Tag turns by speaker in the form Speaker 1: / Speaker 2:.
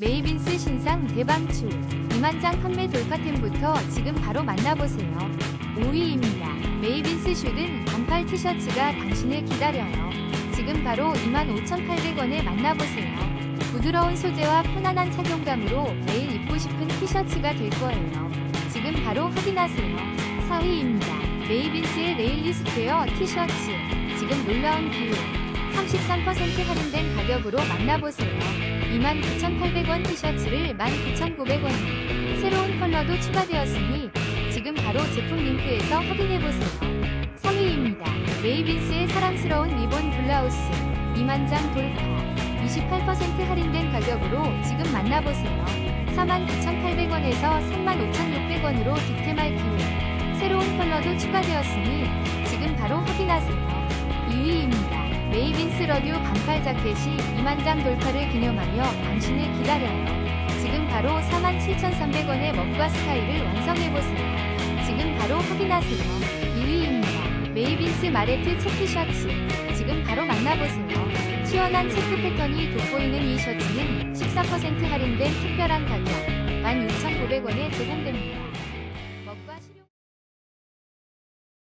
Speaker 1: 메이빈스 신상 대방출 2만 장 판매 돌파템부터 지금 바로 만나보세요. 5위입니다. 메이빈스 슈든 반팔 티셔츠가 당신을 기다려요. 지금 바로 25,800원에 만나보세요. 부드러운 소재와 편안한 착용감으로 매일 입고 싶은 티셔츠가 될 거예요. 지금 바로 확인하세요. 4위입니다. 메이빈스의 레일리 스퀘어 티셔츠. 지금 놀라운 기회. 33% 할인된 가격으로 만나보세요. 29,800원 티셔츠를 19,900원에 새로운 컬러도 추가되었으니 지금 바로 제품 링크에서 확인해보세요. 3위입니다. 메이빈스의 사랑스러운 리본 블라우스 2만 장 돌파 28% 할인된 가격으로 지금 만나보세요. 49,800원에서 35,600원으로 득템할 기회 새로운 컬러도 추가되었으니 지금 바로 확인하세요. 2위입니다. 메이빈스 러듀 반팔 자켓이 2만 장 돌파를 기념하며 당신을 기다려요. 지금 바로 47,300원의 멋과 스타일을 완성해보세요. 지금 바로 확인하세요. 2위입니다. 메이빈스 마레트 체크 셔츠. 지금 바로 만나보세요. 시원한 체크 패턴이 돋보이는 이 셔츠는 14% 할인된 특별한 가격 16,900원에 제공됩니다.